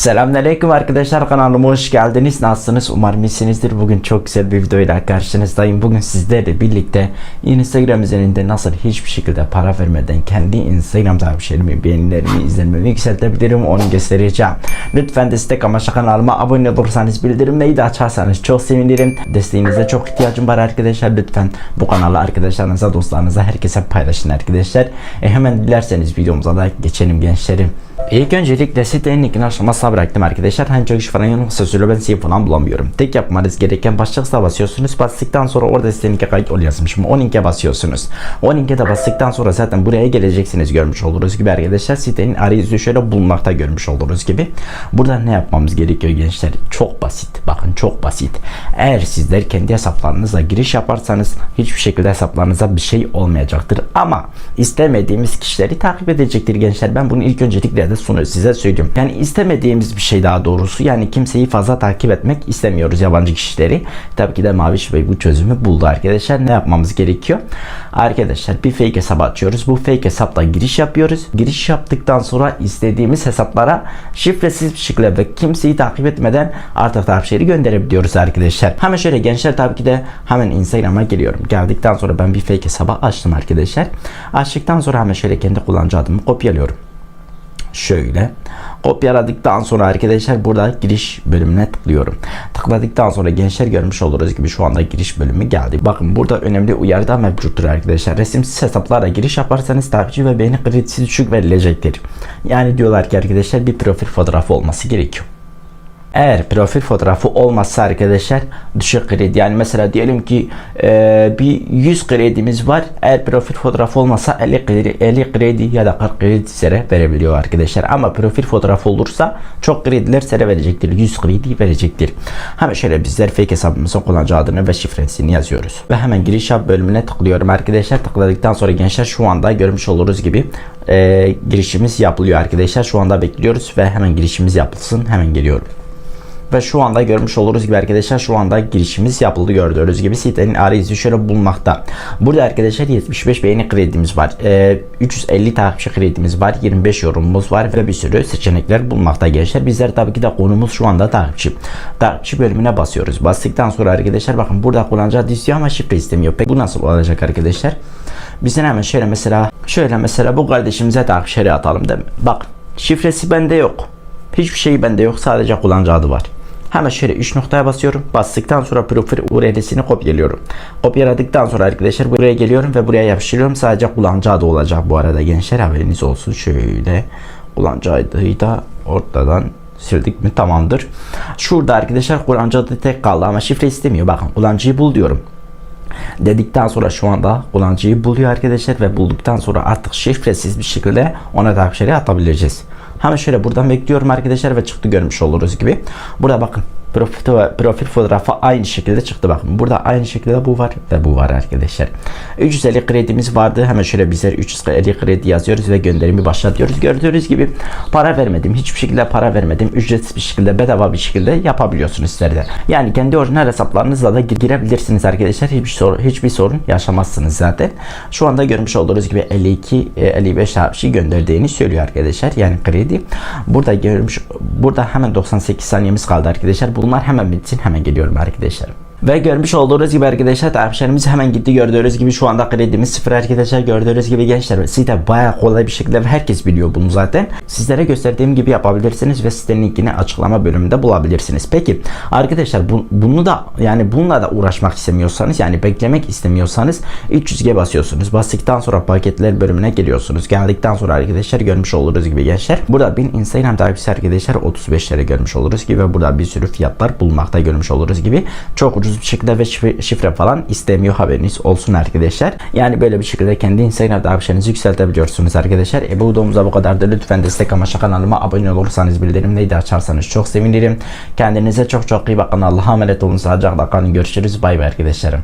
Selamünaleyküm arkadaşlar kanalıma hoş geldiniz. Nasılsınız? Umarım iyisinizdir. Bugün çok güzel bir videoyla karşınızdayım. Bugün sizlerle birlikte Instagram üzerinde nasıl hiçbir şekilde para vermeden kendi Instagram takipçilerimi, beğenilerimi, izlenmemi yükseltebilirim onu göstereceğim. Lütfen destek amaçlı kanalıma abone olursanız bildirimleri de açarsanız çok sevinirim. Desteğinize çok ihtiyacım var arkadaşlar. Lütfen bu kanalı arkadaşlarınıza, dostlarınıza, herkese paylaşın arkadaşlar. E hemen dilerseniz videomuza da geçelim gençlerim. İlk öncelikle sitenin linkini aşamasına bıraktım arkadaşlar. Hani çok iş falan ben site falan bulamıyorum. Tek yapmanız gereken başlıksa basıyorsunuz. Bastıktan sonra orada sitenin linke kayıt ol yazmışım. O linke basıyorsunuz. O linke de bastıktan sonra zaten buraya geleceksiniz görmüş olduğunuz gibi arkadaşlar. Sitenin arayüzü şöyle bulmakta görmüş olduğunuz gibi. Burada ne yapmamız gerekiyor gençler? Çok basit. Bakın çok basit. Eğer sizler kendi hesaplarınızla giriş yaparsanız hiçbir şekilde hesaplarınıza bir şey olmayacaktır. Ama istemediğimiz kişileri takip edecektir gençler. Ben bunu ilk öncelikle de sunu size söylüyorum. Yani istemediğimiz bir şey daha doğrusu. Yani kimseyi fazla takip etmek istemiyoruz yabancı kişileri. Tabii ki de Maviş Bey bu çözümü buldu arkadaşlar. Ne yapmamız gerekiyor? Arkadaşlar bir fake hesap açıyoruz. Bu fake hesapla giriş yapıyoruz. Giriş yaptıktan sonra istediğimiz hesaplara şifresiz bir şekilde ve kimseyi takip etmeden artık takipçileri gönderebiliyoruz arkadaşlar. Hemen şöyle gençler tabii ki de hemen Instagram'a geliyorum. Geldikten sonra ben bir fake hesabı açtım arkadaşlar. Açtıktan sonra hemen şöyle kendi kullanıcı adımı kopyalıyorum şöyle kopyaladıktan sonra arkadaşlar burada giriş bölümüne tıklıyorum. Tıkladıktan sonra gençler görmüş oluruz gibi şu anda giriş bölümü geldi. Bakın burada önemli uyarı da mevcuttur arkadaşlar. Resimsiz hesaplara giriş yaparsanız takipçi ve beğeni kredisi düşük verilecektir. Yani diyorlar ki arkadaşlar bir profil fotoğrafı olması gerekiyor. Eğer profil fotoğrafı olmazsa arkadaşlar düşük kredi. Yani mesela diyelim ki e, bir 100 kredimiz var. Eğer profil fotoğrafı olmazsa 50 kredi, 50 kredi ya da 40 kredi size verebiliyor arkadaşlar. Ama profil fotoğrafı olursa çok krediler size verecektir 100 kredi verecektir. Hemen şöyle bizler fake hesabımızın kullanıcı adını ve şifresini yazıyoruz. Ve hemen giriş yap bölümüne tıklıyorum arkadaşlar. Tıkladıktan sonra gençler şu anda görmüş oluruz gibi e, girişimiz yapılıyor arkadaşlar. Şu anda bekliyoruz ve hemen girişimiz yapılsın. Hemen geliyorum ve şu anda görmüş oluruz gibi arkadaşlar şu anda girişimiz yapıldı gördüğünüz gibi sitenin arayüzü şöyle bulunmakta. Burada arkadaşlar 75 beğeni kredimiz var. Ee, 350 takipçi kredimiz var. 25 yorumumuz var ve bir sürü seçenekler bulunmakta gençler. Bizler tabii ki de konumuz şu anda takipçi. Takipçi bölümüne basıyoruz. Bastıktan sonra arkadaşlar bakın burada kullanıcı adı ama şifre istemiyor. Peki bu nasıl olacak arkadaşlar? Bizden hemen şöyle mesela şöyle mesela bu kardeşimize takipçileri atalım değil mi? Bak şifresi bende yok. Hiçbir şey bende yok. Sadece kullanıcı adı var. Hemen şöyle 3 noktaya basıyorum. Bastıktan sonra profil URL'sini kopyalıyorum. Kopyaladıktan sonra arkadaşlar buraya geliyorum ve buraya yapıştırıyorum. Sadece kullanıcı adı olacak bu arada gençler haberiniz olsun. Şöyle kullanıcı adıyı da ortadan sildik mi tamamdır. Şurada arkadaşlar kullanıcı adı tek kaldı ama şifre istemiyor. Bakın kullanıcıyı bul diyorum dedikten sonra şu anda kullanıcıyı buluyor arkadaşlar ve bulduktan sonra artık şifresiz bir şekilde ona takipçileri atabileceğiz. Hemen şöyle buradan bekliyorum arkadaşlar ve çıktı görmüş oluruz gibi. Burada bakın profil, profil fotoğrafı aynı şekilde çıktı bakın. Burada aynı şekilde bu var ve bu var arkadaşlar. 350 kredimiz vardı. Hemen şöyle bizler 350 kredi yazıyoruz ve gönderimi başlatıyoruz. Gördüğünüz gibi para vermedim. Hiçbir şekilde para vermedim. Ücretsiz bir şekilde bedava bir şekilde yapabiliyorsunuz sizler Yani kendi orijinal hesaplarınızla da girebilirsiniz arkadaşlar. Hiçbir sorun, hiçbir sorun yaşamazsınız zaten. Şu anda görmüş olduğunuz gibi 52 55 şey gönderdiğini söylüyor arkadaşlar. Yani kredi. Burada görmüş burada hemen 98 saniyemiz kaldı arkadaşlar. Bunlar hemen bitsin hemen geliyorum arkadaşlar. Ve görmüş olduğunuz gibi arkadaşlar takipçilerimiz hemen gitti gördüğünüz gibi şu anda kredimiz sıfır arkadaşlar gördüğünüz gibi gençler site bayağı kolay bir şekilde herkes biliyor bunu zaten. Sizlere gösterdiğim gibi yapabilirsiniz ve sitenin linkini açıklama bölümünde bulabilirsiniz. Peki arkadaşlar bu, bunu da yani bununla da uğraşmak istemiyorsanız yani beklemek istemiyorsanız 300G basıyorsunuz. Bastıktan sonra paketler bölümüne geliyorsunuz. Geldikten sonra arkadaşlar görmüş oluruz gibi gençler. Burada bin Instagram takipçisi arkadaşlar 35 lira görmüş oluruz gibi ve burada bir sürü fiyatlar bulmakta görmüş oluruz gibi. Çok ucuz bir şekilde ve şifre, falan istemiyor haberiniz olsun arkadaşlar. Yani böyle bir şekilde kendi Instagram takipçilerinizi yükseltebiliyorsunuz arkadaşlar. E bu videomuzda bu kadardı. Lütfen destek amaçlı kanalıma abone olursanız bildirimleri de açarsanız çok sevinirim. Kendinize çok çok iyi bakın. Allah'a emanet olun. Sağlıcakla kalın. Görüşürüz. Bay bay arkadaşlarım.